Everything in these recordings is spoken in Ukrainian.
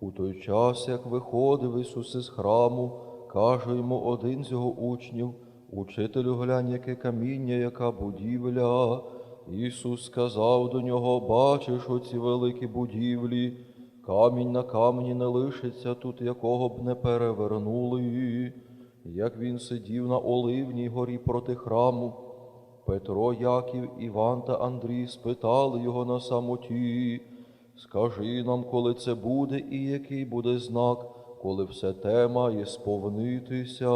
У той час, як виходив Ісус із храму, каже йому один з його учнів, Учителю, глянь, яке каміння, яка будівля. Ісус сказав до нього, бачиш оці великі будівлі, камінь на камені не лишиться тут, якого б не перевернули. Як він сидів на Оливній горі проти храму, Петро, Яків, Іван та Андрій спитали його на самоті, скажи нам, коли це буде і який буде знак, коли все те має сповнитися.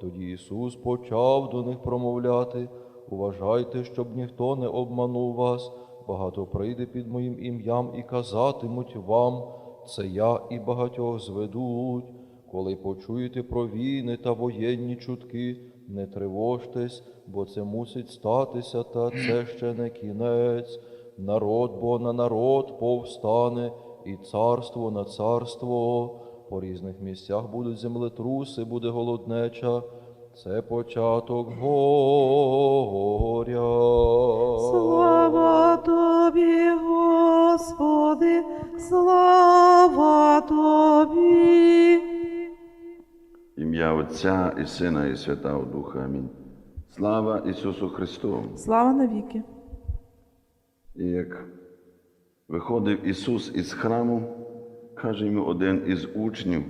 Тоді Ісус почав до них промовляти, уважайте, щоб ніхто не обманув вас, багато прийде під моїм ім'ям і казатимуть вам, це я і багатьох зведуть. Коли почуєте про війни та воєнні чутки, не тривожтесь, бо це мусить статися, та це ще не кінець. Народ бо на народ повстане, і царство на царство. По різних місцях будуть землетруси, буде голоднеча. Це початок горя. Слава тобі, Господи, слава тобі. Ім'я Отця і Сина, і Святого Духа. Амінь. Слава Ісусу Христу! Слава навіки. І як виходив Ісус із храму, каже йому один із учнів,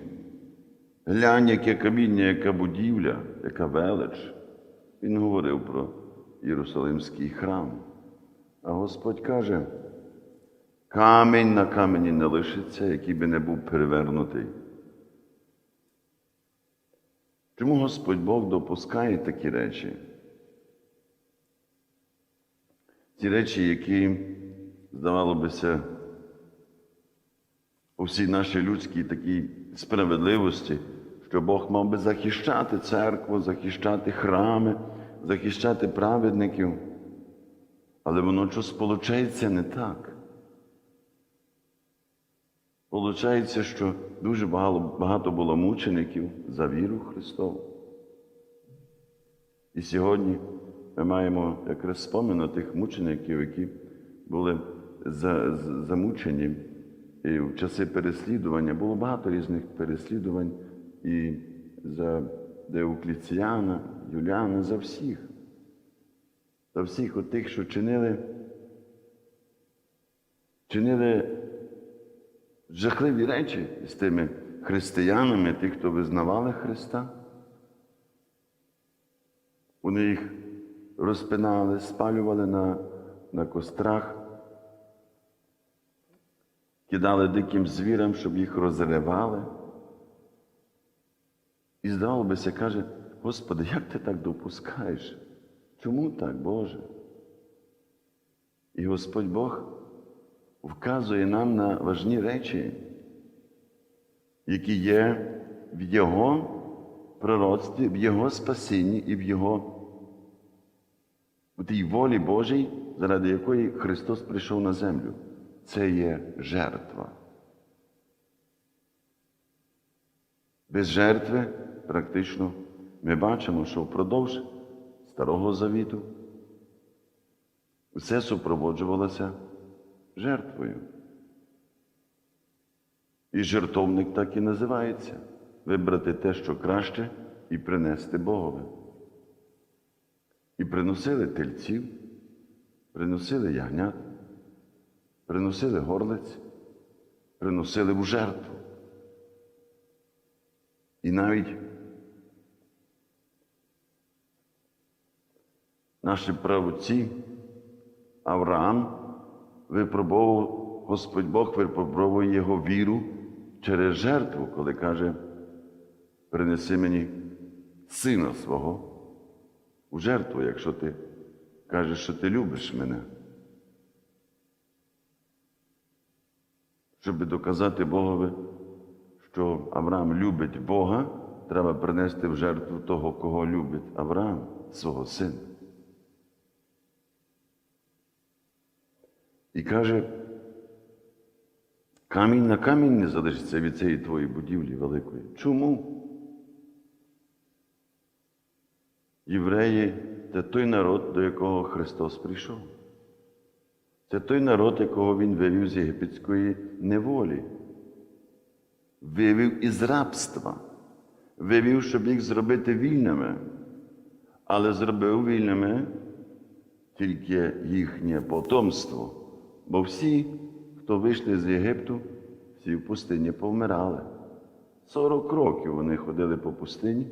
глянь, яке каміння, яка будівля, яка велич. Він говорив про Єрусалимський храм. А Господь каже, камінь на камені не лишиться, який би не був перевернутий. Чому Господь Бог допускає такі речі? Ті речі, які, здавало бися, у всій нашій людській такій справедливості, що Бог мав би захищати церкву, захищати храми, захищати праведників, але воно що сполучається не так. Получається, що дуже багато було мучеників за віру Христову. І сьогодні ми маємо якраз спомин тих мучеників, які були замучені і в часи переслідування. Було багато різних переслідувань і за Деокліціяна, Юліана, за всіх. За всіх тих, що чинили, чинили жахливі речі з тими християнами, тих, хто визнавали Христа. Вони їх розпинали, спалювали на, на кострах, кидали диким звірам, щоб їх розривали. І здавало бися, каже, Господи, як ти так допускаєш? Чому так, Боже? І Господь Бог вказує нам на важні речі, які є в Його пророцтві, в Його спасінні і в Його у тій волі Божій, заради якої Христос прийшов на землю. Це є жертва. Без жертви практично ми бачимо, що впродовж Старого Завіту все супроводжувалося жертвою. І жертовник так і називається вибрати те, що краще, і принести Богові. І приносили тельців, приносили ягнят, приносили горлиць, приносили в жертву. І навіть наші правоці Авраам випробовував, Господь Бог випробовує його віру через жертву, коли каже, принеси мені сина свого у жертву, якщо ти кажеш, що ти любиш мене. Щоб доказати Богові, що Авраам любить Бога, треба принести в жертву того, кого любить Авраам, свого сина. І каже, камінь на камінь не залишиться від цієї твоєї будівлі великої. Чому? Євреї це той народ, до якого Христос прийшов. Це той народ, якого Він вивів з єгипетської неволі. вивів із рабства, вивів, щоб їх зробити вільними, але зробив вільними тільки їхнє потомство. Бо всі, хто вийшли з Єгипту, всі в пустині повмирали. 40 років вони ходили по пустині.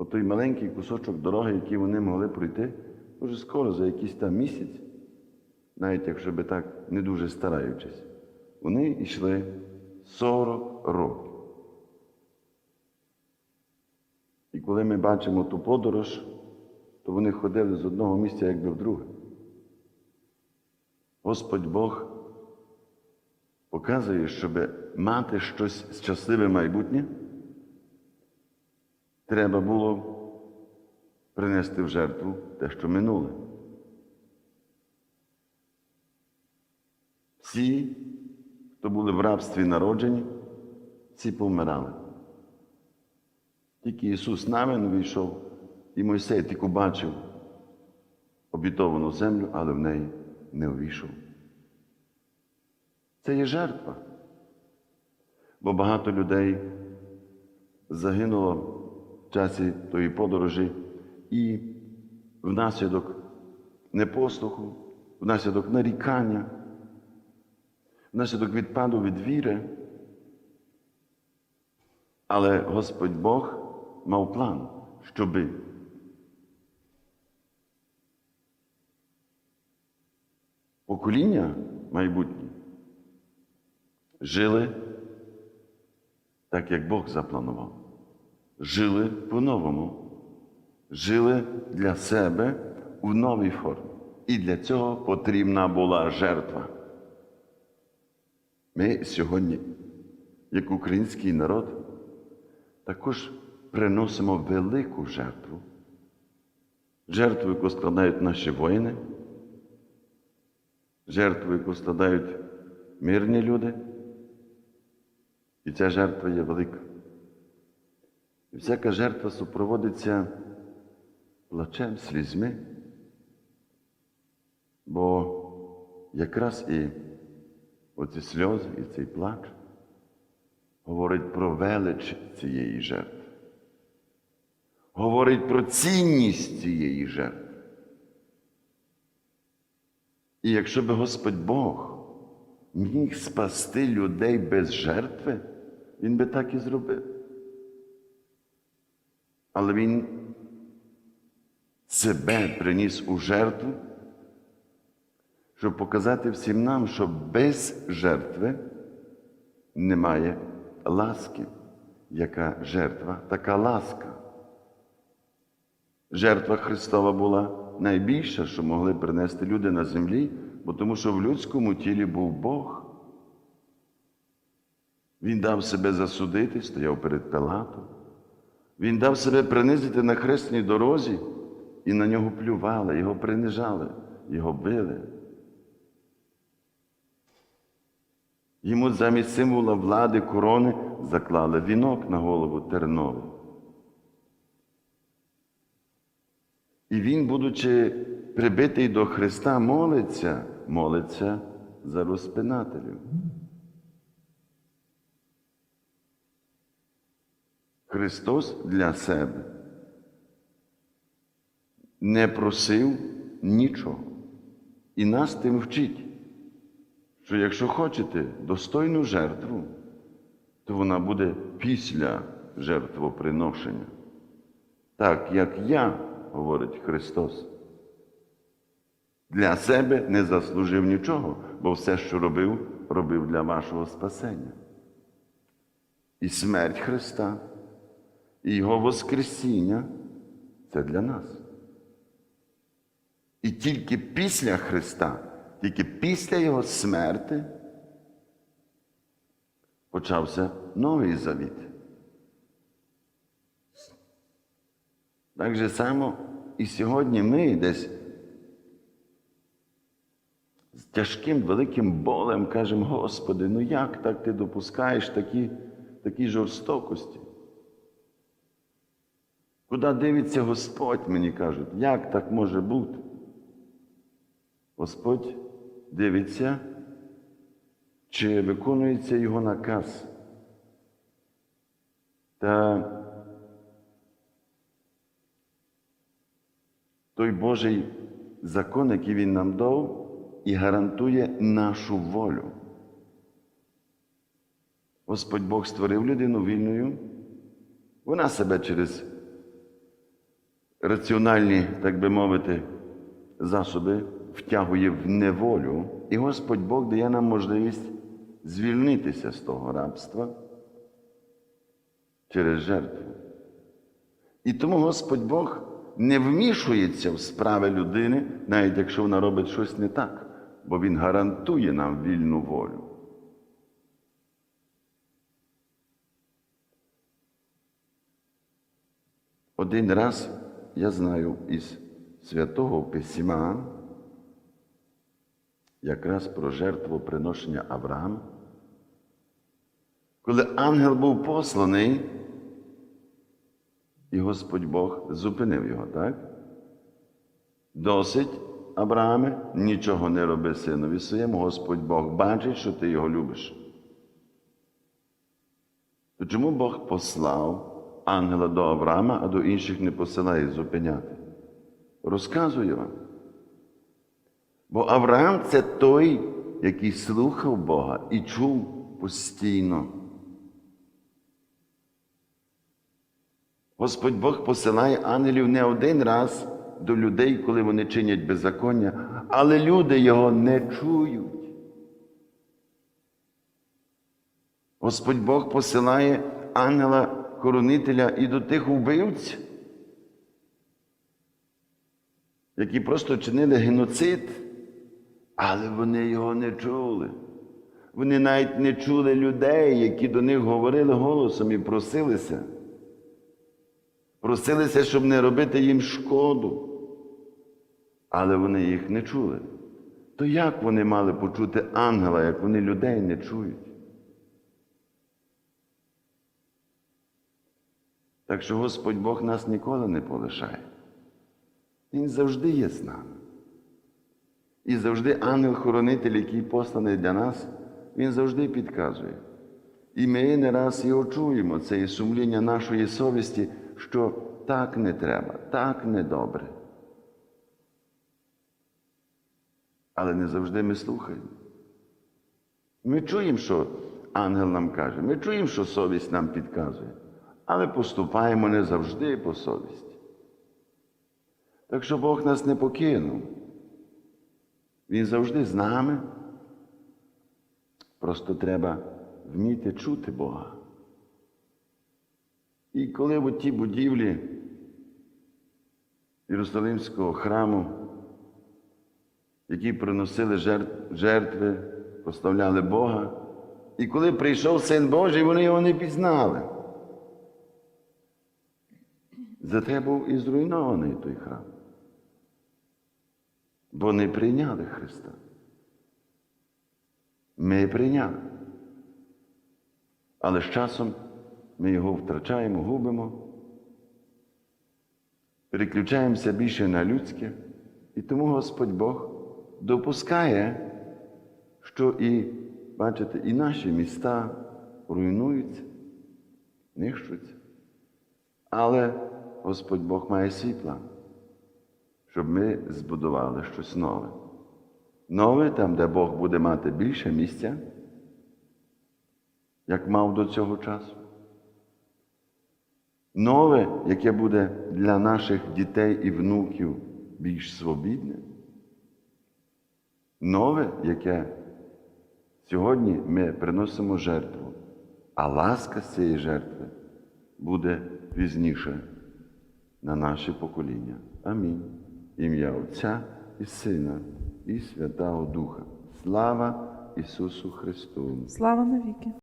Отой маленький кусочок дороги, який вони могли пройти, дуже скоро, за якийсь там місяць, навіть якщо би так не дуже стараючись, вони йшли 40 років. І коли ми бачимо ту подорож, то вони ходили з одного місця якби в друге. Господь Бог показує, щоб мати щось щасливе майбутнє, треба було принести в жертву те, що минуле. Всі, хто були в рабстві народжені, всі повмирали. Тільки Ісус навин вийшов, і Мойсей тільки бачив обітовану землю, але в неї не увійшов. Це є жертва. Бо багато людей загинуло в часі тої подорожі і внаслідок непослуху, внаслідок нарікання, внаслідок відпаду від віри. Але Господь Бог мав план, щоби покоління майбутнє жили так, як Бог запланував. Жили по-новому, жили для себе у новій формі. І для цього потрібна була жертва. Ми сьогодні, як український народ, також приносимо велику жертву. Жертву, яку складають наші воїни, жертву, яку складають мирні люди. І ця жертва є велика. Всяка жертва супроводиться плачем, слізьми, бо якраз і оці сльози, і цей плач говорить про велич цієї жертви, говорить про цінність цієї жертви. І якщо би Господь Бог міг спасти людей без жертви, Він би так і зробив. Але Він себе приніс у жертву, щоб показати всім нам, що без жертви немає ласки. Яка жертва, така ласка. Жертва Христова була найбільша, що могли принести люди на землі, бо тому що в людському тілі був Бог. Він дав себе засудити, стояв перед Пилатом. Він дав себе принизити на хресній дорозі, і на нього плювали, його принижали, його били. Йому замість символа влади корони заклали вінок на голову терновий. І він, будучи прибитий до Христа, молиться, молиться за розпинателів. Христос для себе не просив нічого. І нас тим вчить, що якщо хочете достойну жертву, то вона буде після жертвоприношення. Так, як я, говорить Христос, для себе не заслужив нічого, бо все, що робив, робив для вашого спасення. І смерть Христа, і Його Воскресіння це для нас. І тільки після Христа, тільки після Його смерти почався новий завіт. Так же само і сьогодні ми десь з тяжким великим болем кажемо, Господи, ну як так ти допускаєш такі, такі жорстокості? Куди дивиться Господь, мені кажуть, як так може бути? Господь дивиться, чи виконується його наказ, Та той Божий закон, який Він нам дав, і гарантує нашу волю. Господь Бог створив людину вільною, вона себе через раціональні, так би мовити, засоби втягує в неволю, і Господь Бог дає нам можливість звільнитися з того рабства через жертву. І тому Господь Бог не вмішується в справи людини, навіть якщо вона робить щось не так, бо Він гарантує нам вільну волю. Один раз я знаю із святого письма, якраз про жертвоприношення Авраама, коли ангел був посланий, і Господь Бог зупинив його, так? Досить, Аврааме, нічого не роби синові своєму, Господь Бог бачить, що ти його любиш. То чому Бог послав ангела до Авраама, а до інших не посилає зупиняти? Розказую вам. Бо Авраам це той, який слухав Бога і чув постійно. Господь Бог посилає ангелів не один раз до людей, коли вони чинять беззаконня, але люди його не чують. Господь Бог посилає ангела-хоронителя і до тих вбивців, які просто чинили геноцид, але вони його не чули. Вони навіть не чули людей, які до них говорили голосом і просилися. Просилися, щоб не робити їм шкоду. Але вони їх не чули. То як вони мали почути ангела, як вони людей не чують? Так що Господь Бог нас ніколи не полишає. Він завжди є з нами. І завжди ангел-хоронитель, який посланий для нас, він завжди підказує. І ми не раз його чуємо, це і сумління нашої совісті, що так не треба, так не добре. Але не завжди ми слухаємо. Ми чуємо, що ангел нам каже, ми чуємо, що совість нам підказує, але поступаємо не завжди по совісті. Так що Бог нас не покинув. Він завжди з нами. Просто треба вміти чути Бога. І коли в тій будівлі Єрусалимського храму, які приносили жертви, поставляли Бога, і коли прийшов Син Божий, вони його не пізнали. Зате був і зруйнований той храм. Бо не прийняли Христа. Ми прийняли. Але з часом ми його втрачаємо, губимо, переключаємося більше на людське, і тому Господь Бог допускає, що і, бачите, і наші міста руйнуються, нищуться. Але Господь Бог має свій план, щоб ми збудували щось нове. Нове там, де Бог буде мати більше місця, як мав до цього часу. Нове, яке буде для наших дітей і внуків більш свобідне. Нове, яке сьогодні ми приносимо жертву, а ласка з цієї жертви буде пізніше на наше покоління. Амінь. Ім'я Отця і Сина, і Святого Духа. Слава Ісусу Христу! Слава навіки.